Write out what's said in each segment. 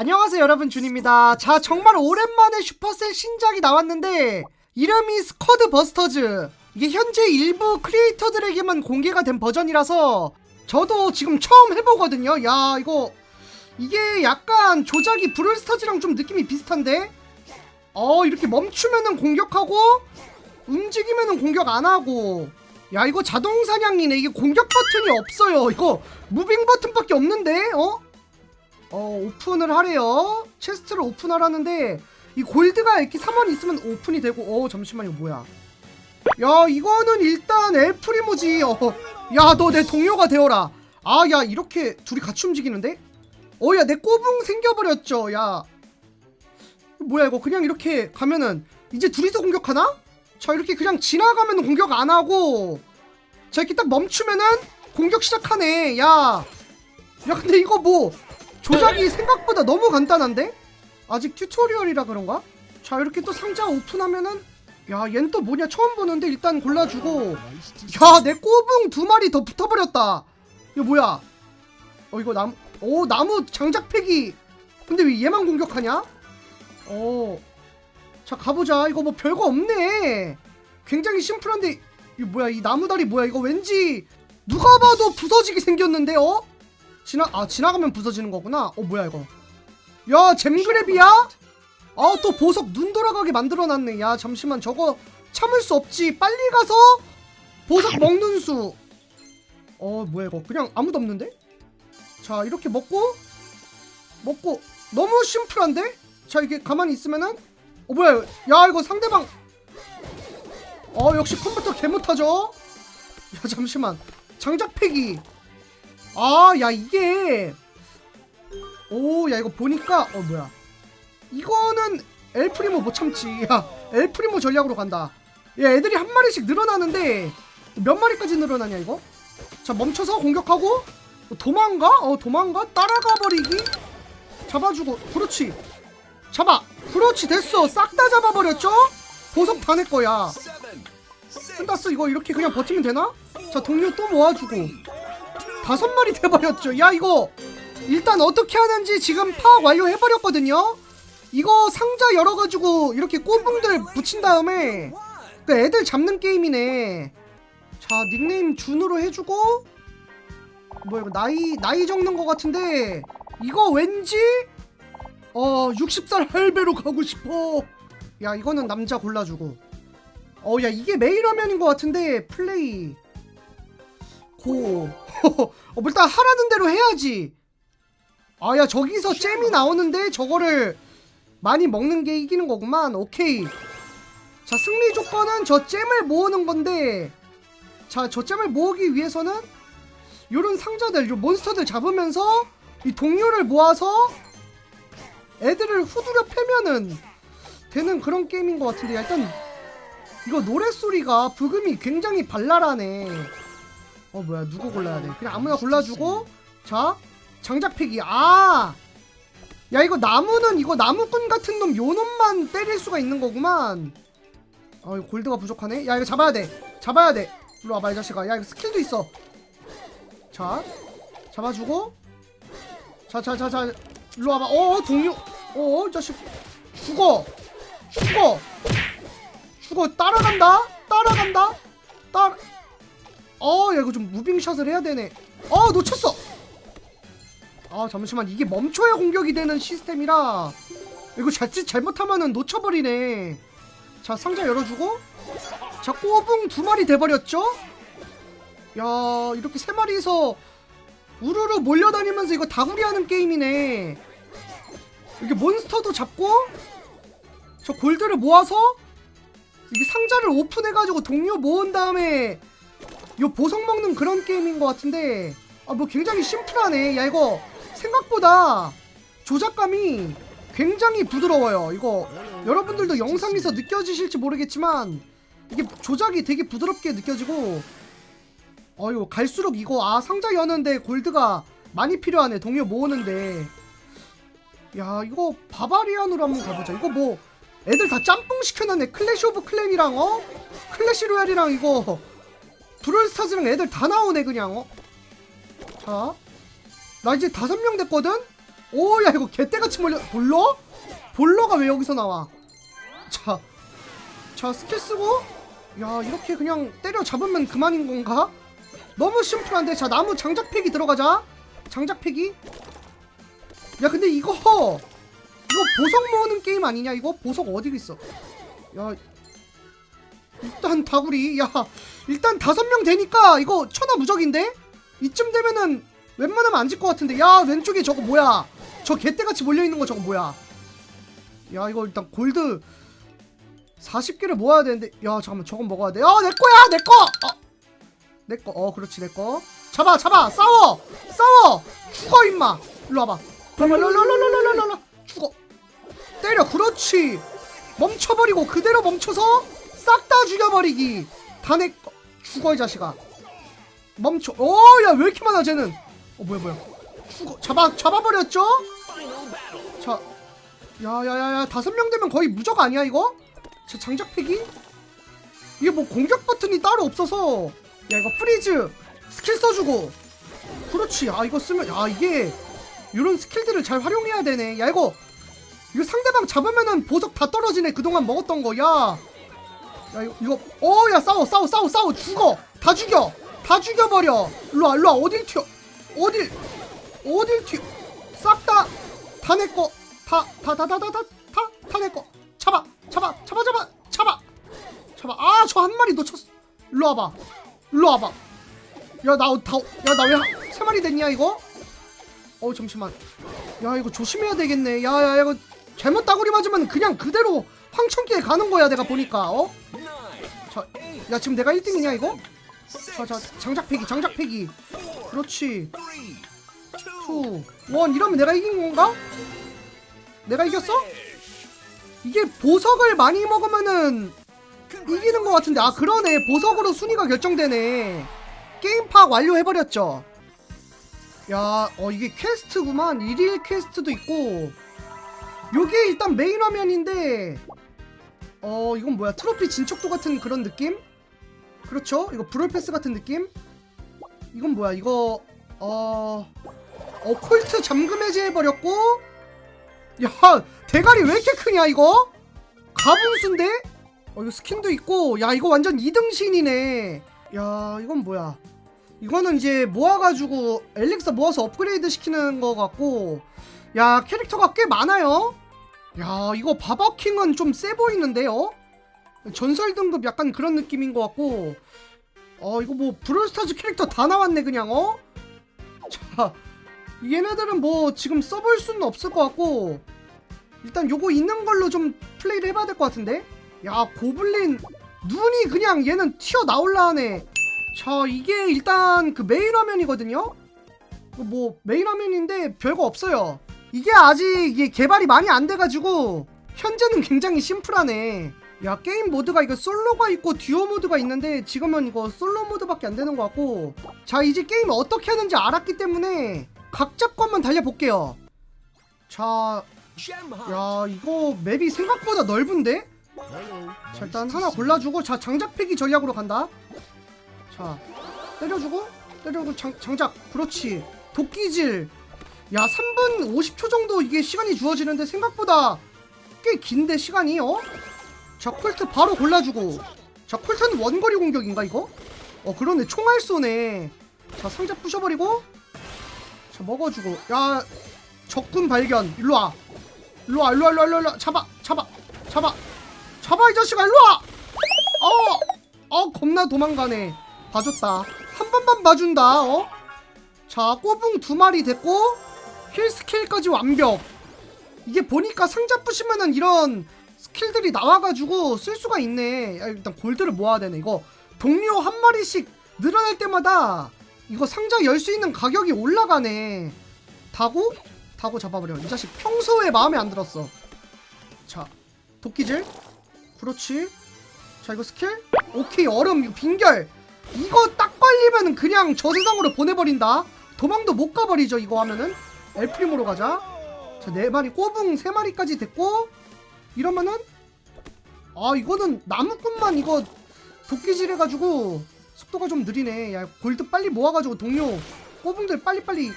안녕하세요 여러분. 준입니다. 자 정말 오랜만에 슈퍼셀 신작이 나왔는데 이름이 스쿼드 버스터즈. 이게 현재 일부 크리에이터들에게만 공개가 된 버전이라서 저도 지금 처음 해보거든요. 야 이거 이게 약간 조작이 브롤스타즈랑 좀 느낌이 비슷한데? 어 이렇게 멈추면은 공격하고 움직이면은 공격 안 하고. 야 이거 자동 사냥이네. 이게 공격 버튼이 없어요. 이거 무빙 버튼밖에 없는데? 어? 어 오픈을 하래요. 체스트를 오픈하라는데 이 골드가 이렇게 3원 있으면 오픈이 되고 어 잠시만 이거 뭐야. 야 이거는 일단 엘프리모지. 어 야 너 내 동료가 되어라. 아 야 이렇게 둘이 같이 움직이는데? 어 야 내 꼬붕 생겨버렸죠 야. 뭐야 이거 그냥 이렇게 가면은 이제 둘이서 공격하나? 자 이렇게 그냥 지나가면 공격 안 하고. 자 이렇게 딱 멈추면은 공격 시작하네 야. 야 근데 이거 뭐 조작이 생각보다 너무 간단한데? 아직 튜토리얼이라 그런가? 자 이렇게 또 상자 오픈하면은 야 얜 또 뭐냐? 처음 보는데 일단 골라주고. 야 내 꼬붕 두 마리 더 붙어버렸다. 이거 뭐야? 어 이거 나무 오 나무 장작 패기. 근데 왜 얘만 공격하냐? 어자 가보자. 이거 뭐 별거 없네. 굉장히 심플한데 이거 뭐야? 이 나무다리 뭐야? 이거 왠지 누가 봐도 부서지게 생겼는데 어? 지나 아 지나가면 부서지는 거구나. 어 뭐야 이거? 야 잼그랩이야? 아 또 보석 눈 돌아가게 만들어놨네. 야 잠시만 저거 참을 수 없지. 빨리 가서 보석 먹는 수. 어 뭐야 이거? 그냥 아무도 없는데? 자 이렇게 먹고 먹고 너무 심플한데? 자 이게 가만히 있으면은 어 뭐야? 야 이거 상대방 어 역시 컴퓨터 개 못하죠? 야 잠시만 장작 패기. 아, 야, 이게. 오, 야, 이거 보니까, 어, 뭐야. 이거는 엘프리모 못 참지. 야, 엘프리모 전략으로 간다. 야, 애들이 한 마리씩 늘어나는데, 몇 마리까지 늘어나냐, 이거? 자, 멈춰서 공격하고, 어, 도망가? 어, 도망가? 따라가 버리기? 잡아주고, 그렇지. 잡아! 그렇지, 됐어. 싹 다 잡아버렸죠? 보석 다 내 거야. 끝났어, 이거 이렇게 그냥 버티면 되나? 자, 동료 또 모아주고. 다섯 마리 돼버렸죠. 야 이거 일단 어떻게 하는지 지금 파악 완료해버렸거든요. 이거 상자 열어가지고 이렇게 꼬붕들 붙인 다음에 그 애들 잡는 게임이네. 자 닉네임 준으로 해주고 뭐야 이거 나이 나이 적는 것 같은데 이거 왠지 어 60살 할배로 가고 싶어. 야 이거는 남자 골라주고. 어 야 이게 메일 화면인 것 같은데 플레이 고. 어, 일단 하라는 대로 해야지. 아, 야, 저기서 잼이 나오는데 저거를 많이 먹는 게 이기는 거구만. 오케이. 자, 승리 조건은 저 잼을 모으는 건데, 자, 저 잼을 모으기 위해서는 요런 상자들, 요 몬스터들 잡으면서 이 동료를 모아서 애들을 후두려 패면은 되는 그런 게임인 것 같은데, 야, 일단 이거 노랫소리가 부금이 굉장히 발랄하네. 어 뭐야 누구 골라야 돼? 그냥 아무나 골라주고 자 장작패기. 아야 이거 나무는 이거 나무꾼 같은 놈 요 놈만 때릴 수가 있는 거구만. 어 이거 골드가 부족하네? 야 이거 잡아야 돼. 잡아야 돼. 일로 와봐 이 자식아. 야 이거 스킬도 있어. 자 잡아주고. 자자자자 일로 와봐. 어 동료. 어이 자식. 죽어. 죽어. 죽어. 따라간다. 따라간다. 따라 어, 야 이거 좀 무빙샷을 해야 되네. 어, 놓쳤어. 아, 잠시만 이게 멈춰야 공격이 되는 시스템이라 이거 자칫 잘못하면은 놓쳐버리네. 자, 상자 열어주고 자, 꼬붕 두 마리 돼버렸죠? 야, 이렇게 세 마리에서 우르르 몰려다니면서 이거 다구리 하는 게임이네. 이게 몬스터도 잡고 저 골드를 모아서 이게 상자를 오픈해가지고 동료 모은 다음에 요 보석 먹는 그런 게임인 것 같은데 아 뭐 굉장히 심플하네. 야 이거 생각보다 조작감이 굉장히 부드러워요. 이거 여러분들도 영상에서 느껴지실지 모르겠지만 이게 조작이 되게 부드럽게 느껴지고 어 이거 갈수록 이거 아 상자 여는데 골드가 많이 필요하네. 동료 모으는데. 야 이거 바바리안으로 한번 가보자. 이거 뭐 애들 다 짬뽕 시켜놨네. 클래시 오브 클랜이랑 어? 클래시 로얄이랑 이거 브롤스타즈랑 애들 다 나오네 그냥 어? 자, 나 이제 다섯 명 됐거든? 오 야 이거 개떼같이 몰려 볼러? 볼러가 왜 여기서 나와 자, 자 스킬 쓰고 야 이렇게 그냥 때려 잡으면 그만인 건가? 너무 심플한데 자 나무 장작패기 들어가자 장작패기 야 근데 이거 이거 보석 모으는 게임 아니냐 이거 보석 어디 있어 야 일단 다구리 야 일단 다섯 명 되니까 이거 천하무적인데? 이쯤 되면은 웬만하면 안 질 것 같은데. 야 왼쪽에 저거 뭐야? 저 개떼같이 몰려있는 거 저거 뭐야? 야 이거 일단 골드 40개를 모아야 되는데. 야 잠깐만 저건 먹어야 돼야 내 거야 내거! 어. 내거. 어 그렇지 내거. 잡아 잡아! 싸워! 싸워! 죽어 임마! 일로 와봐. 랄랄랄랄랄랄랄라 죽어. 때려. 그렇지. 멈춰버리고 그대로 멈춰서 싹 다 죽여버리기. 다내거 죽어 이 자식아. 멈춰. 어야 왜 이렇게 많아 쟤는? 어 뭐야 뭐야. 죽어. 잡아 잡아버렸죠? 자 야야야야 다섯 명 되면 거의 무적 아니야 이거? 자 장작 패기? 이게 뭐 공격 버튼이 따로 없어서. 야 이거 프리즈. 스킬 써주고. 그렇지. 아 이거 쓰면 야 이게 이런 스킬들을 잘 활용해야 되네. 야 이거 이거 상대방 잡으면은 보석 다 떨어지네. 그동안 먹었던 거야 야 이거 이거 어야 싸워 싸워 싸워 싸워 죽어. 다 죽여. 다 죽여버려. 일로와 일로와. 어딜 튀어 어딜 어딜 튀어. 싹다다 내꺼 다 다 다 다 다 다 다 내꺼 잡아 잡아 잡아 잡아 잡아. 잡아. 아 저 한 마리 놓쳤어. 일로 와봐. 일로 와봐. 야 나 다 야 나 왜 세 마리 됐냐 이거? 어 잠시만. 야 이거 조심해야 되겠네. 야야 이거 잘못 따구리 맞으면 그냥 그대로 황천기에 가는 거야 내가 보니까 어? 자, 야 지금 내가 1등이냐 이거? 자, 자, 장작 패기, 장작 패기. 그렇지. 2, 1 이러면 내가 이긴 건가? 내가 이겼어? 이게 보석을 많이 먹으면은 이기는 것 같은데 아 그러네 보석으로 순위가 결정되네 게임 파악 완료해버렸죠 야, 어 이게 퀘스트구만. 일일 퀘스트도 있고. 요게 일단 메인 화면인데 어, 이건 뭐야? 트로피 진척도 같은 그런 느낌? 그렇죠? 이거 브롤패스 같은 느낌? 이건 뭐야? 이거 어... 어, 콜트 잠금 해제해버렸고 야, 대가리 왜 이렇게 크냐 이거? 가분수인데? 어, 이거 스킨도 있고 야, 이거 완전 2등신이네 야, 이건 뭐야? 이거는 이제 모아가지고 엘릭서 모아서 업그레이드 시키는 거 같고 야 캐릭터가 꽤 많아요 야 이거 바바킹은 좀 세 보이는데요 전설 등급 약간 그런 느낌인 것 같고. 어 이거 뭐 브롤스타즈 캐릭터 다 나왔네 그냥 어? 자 얘네들은 뭐 지금 써볼 수는 없을 것 같고. 일단 요거 있는 걸로 좀 플레이를 해봐야 될 것 같은데? 야 고블린 눈이 그냥 얘는 튀어나올라 하네. 자 이게 일단 그 메인 화면이거든요? 이거 뭐 메인 화면인데 별거 없어요. 이게 아직 이게 개발이 많이 안 돼가지고 현재는 굉장히 심플하네 야 게임 모드가 이거 솔로가 있고 듀오 모드가 있는데 지금은 이거 솔로 모드밖에 안 되는 것 같고. 자 이제 게임 어떻게 하는지 알았기 때문에 각 잡고 한번 달려볼게요. 자 야 이거 맵이 생각보다 넓은데? 자 일단 하나 골라주고 자 장작패기 전략으로 간다. 자 때려주고 때려주고 장, 장작. 그렇지. 도끼질. 야 3분 50초 정도 이게 시간이 주어지는데 생각보다 꽤 긴데 시간이 어? 자 콜트 바로 골라주고. 자 콜트는 원거리 공격인가 이거? 어 그러네. 총알 쏘네. 자 상자 부셔버리고. 자 먹어주고. 야 적군 발견. 일로와. 일로와 일로와 일로와 일로와 잡아 잡아 잡아. 잡아 이 자식아 일로와! 어! 어 겁나 도망가네. 봐줬다. 한 번만 봐준다 어? 자 꼬붕 두 마리 됐고 힐 스킬까지 완벽. 이게 보니까 상자 부시면은 이런 스킬들이 나와가지고 쓸 수가 있네. 야, 일단 골드를 모아야 되네 이거. 동료 한 마리씩 늘어날 때마다 이거 상자 열 수 있는 가격이 올라가네. 다고? 다고 잡아버려. 이 자식 평소에 마음에 안 들었어. 자 도끼질? 그렇지. 자 이거 스킬? 오케이 얼음 빙결. 이거 딱 걸리면 그냥 저 세상으로 보내버린다. 도망도 못 가버리죠 이거 하면은. 엘프림으로 가자. 자네 마리 꼬붕 세 마리까지 됐고 이러면은 아 이거는 나무꾼만 이거 도끼질 해가지고 속도가 좀 느리네 야 골드 빨리 모아가지고 동료 꼬붕들 빨리빨리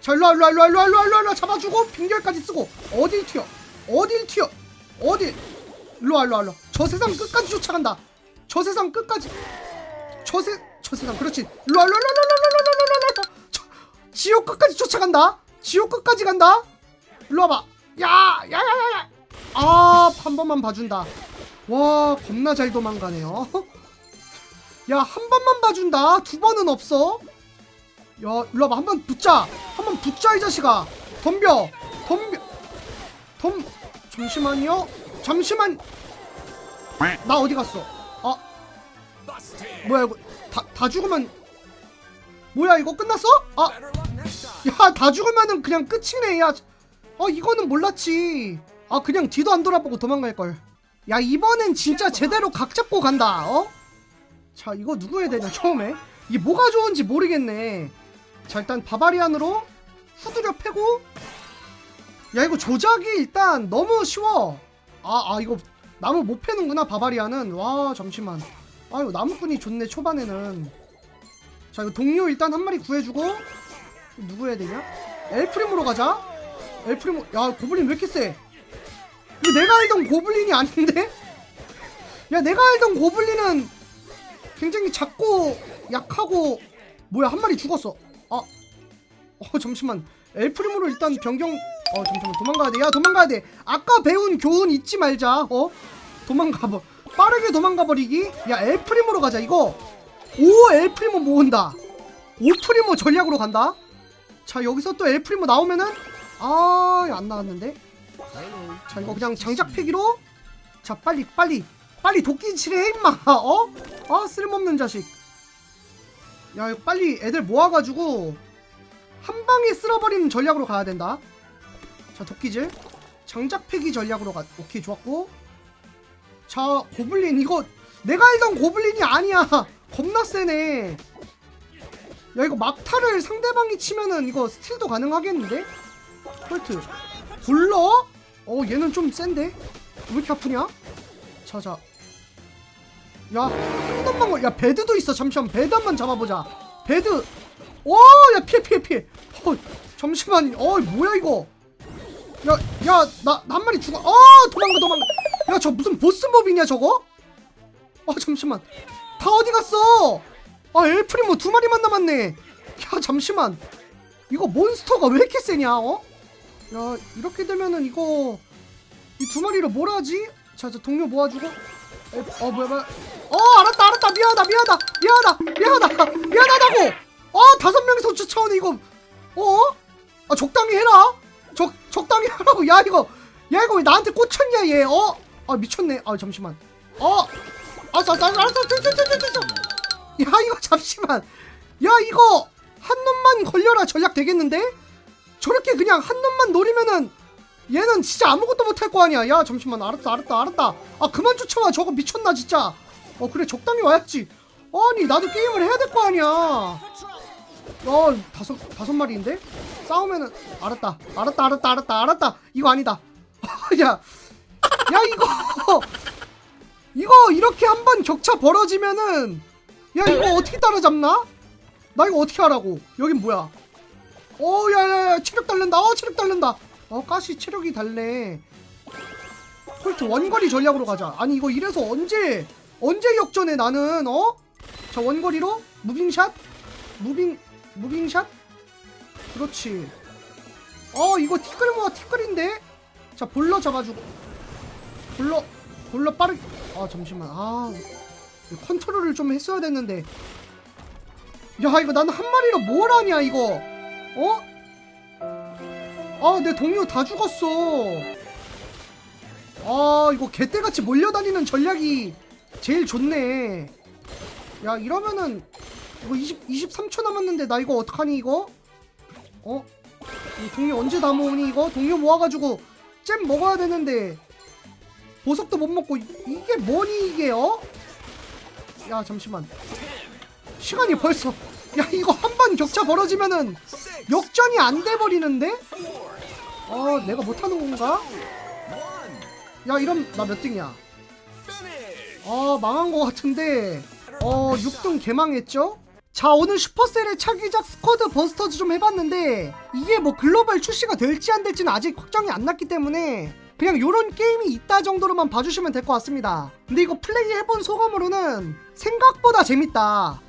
자 일로와 일로와 일로와 일로와 일로와 일로와 잡아주고 빙결까지 쓰고 어딜 튀어 어딜 튀어 어딜 일로와 일로와 일로와 저 세상 끝까지 쫓아간다 저 세상 끝까지 저 세 저 세상 그렇지 일로와 일로와 일로와 일로와 일로와 저 지옥 끝까지 쫓아간다 지옥 끝까지 간다 일로 와봐 야야야야야 아 한 번만 봐준다. 와 겁나 잘 도망가네요. 야 한 번만 봐준다. 두 번은 없어. 야 일로 와봐. 한 번 붙자. 한 번 붙자 이 자식아. 덤벼. 덤벼. 덤 잠시만요. 잠시만. 나 어디 갔어? 아. 뭐야 이거. 다, 다 죽으면. 뭐야 이거 끝났어? 아. 야 다 죽으면은 그냥 끝이네. 야 어, 이거는 몰랐지 아 그냥 뒤도 안 돌아보고 도망갈걸. 야 이번엔 진짜 제대로 각 잡고 간다 어? 자 이거 누구 해야 되냐 처음에? 이게 뭐가 좋은지 모르겠네. 자 일단 바바리안으로 후드려 패고. 야 이거 조작이 일단 너무 쉬워. 아아 이거 나무 못 패는구나 바바리안은. 와 잠시만. 아유 나무꾼이 좋네 초반에는. 자 이거 동료 일단 한 마리 구해주고. 누구 해야 되냐? 엘프림으로 가자. 엘프림 야 고블린 왜 이렇게 세 이거 내가 알던 고블린이 아닌데? 야 내가 알던 고블린은 굉장히 작고 약하고 뭐야 한 마리 죽었어. 아 어 잠시만. 엘프림으로 일단 변경 어 잠시만. 도망가야 돼야 도망가야 돼. 아까 배운 교훈 잊지 말자 어? 도망가 버 빠르게 도망가 버리기. 야 엘프림으로 가자 이거. 오 엘프리모 모은다. 오프리모 전략으로 간다. 자 여기서 또 엘프리모 나오면은 아안 나왔는데 자 이거 그냥 장작 패기로? 자 빨리 빨리 빨리 도끼 칠해 임마. 어? 아 쓸모없는 자식. 야 이거 빨리 애들 모아가지고 한 방에 쓸어버리는 전략으로 가야 된다. 자 도끼질. 장작 패기 전략으로 가. 오케이 좋았고. 자 고블린 이거 내가 알던 고블린이 아니야. 겁나 세네. 야 이거 막타를 상대방이 치면은 이거 스틸도 가능하겠는데? 헐트. 불러? 어 얘는 좀 센데? 왜 이렇게 아프냐? 자자 야한 번만 걸- 야 베드도 있어 잠시만 베드 한번 잡아보자 베드 오야 피해 피해 피해 어 잠시만 어 뭐야 이거 야야나 한 마리 죽어 어 도망가 도망가 야 저 무슨 보스몹이냐 저거? 아 잠시만 다 어디 갔어? 아 엘프리모 두 마리만 남았네. 야 잠시만 이거 몬스터가 왜 이렇게 세냐? 어? 야 이렇게 되면은 이거 이 두 마리를 뭘 하지? 자, 저 동료 모아주고. 에, 어 뭐야 뭐야? 어 알았다 알았다 미안하다 미안하다 미안하다 미안하다 미안하다고. 어 다섯 명이서 쫓아오네 이거. 어? 아 적당히 해라. 적 적당히 하라고. 야 이거 야 이거 왜 나한테 꽂혔냐 얘? 어? 아 미쳤네. 아 잠시만. 어? 알았어 알았어 알았어 저저저저저 야 이거 잠시만 야 이거 한 놈만 걸려라 전략 되겠는데 저렇게 그냥 한 놈만 노리면은 얘는 진짜 아무것도 못할 거 아니야. 야 잠시만. 알았다 알았다 알았다. 아 그만 쫓아와. 저거 미쳤나 진짜. 어 그래 적당히 와야지. 아니 나도 게임을 해야 될 거 아니야. 어 다섯 다섯 마리인데? 싸우면은 알았다. 알았다 알았다 알았다 알았다. 이거 아니다. 야야 이거. 이거 이렇게 한 번 격차 벌어지면은 야 이거 어떻게 따라잡나? 나 이거 어떻게 하라고? 여긴 뭐야? 어 야야야 체력 달른다. 어 체력 달른다. 어 가시 체력이 달래. 콜트 원거리 전략으로 가자. 아니 이거 이래서 언제 언제 역전해 나는 어? 자 원거리로 무빙샷 무빙 무빙샷 그렇지. 어 이거 티끌 모아 티끌인데? 자 볼러 잡아주고 볼러 볼러 빠르게 아 잠시만 아 컨트롤을 좀 했어야 됐는데 야 이거 나는 한 마리로 뭘 하냐 이거 어? 아 내 동료 다 죽었어 아 이거 개떼같이 몰려다니는 전략이 제일 좋네 야 이러면은 이거 20, 23초 남았는데 나 이거 어떡하니 이거? 어? 이 동료 언제 다 모으니 이거? 동료 모아가지고 잼 먹어야 되는데 보석도 못 먹고 이- 이게 뭐니 이게 어? 야 잠시만 시간이 벌써 야 이거 한 번 격차 벌어지면은 역전이 안 돼 버리는데? 어 내가 못하는 건가? 야 이런 나 몇 등이야? 아 망한 거 같은데 어 6등 개망했죠? 자 오늘 슈퍼셀의 차기작 스쿼드 버스터즈 좀 해봤는데 이게 뭐 글로벌 출시가 될지 안 될지는 아직 확정이 안 났기 때문에 그냥 요런 게임이 있다 정도로만 봐주시면 될 것 같습니다 근데 이거 플레이 해본 소감으로는 생각보다 재밌다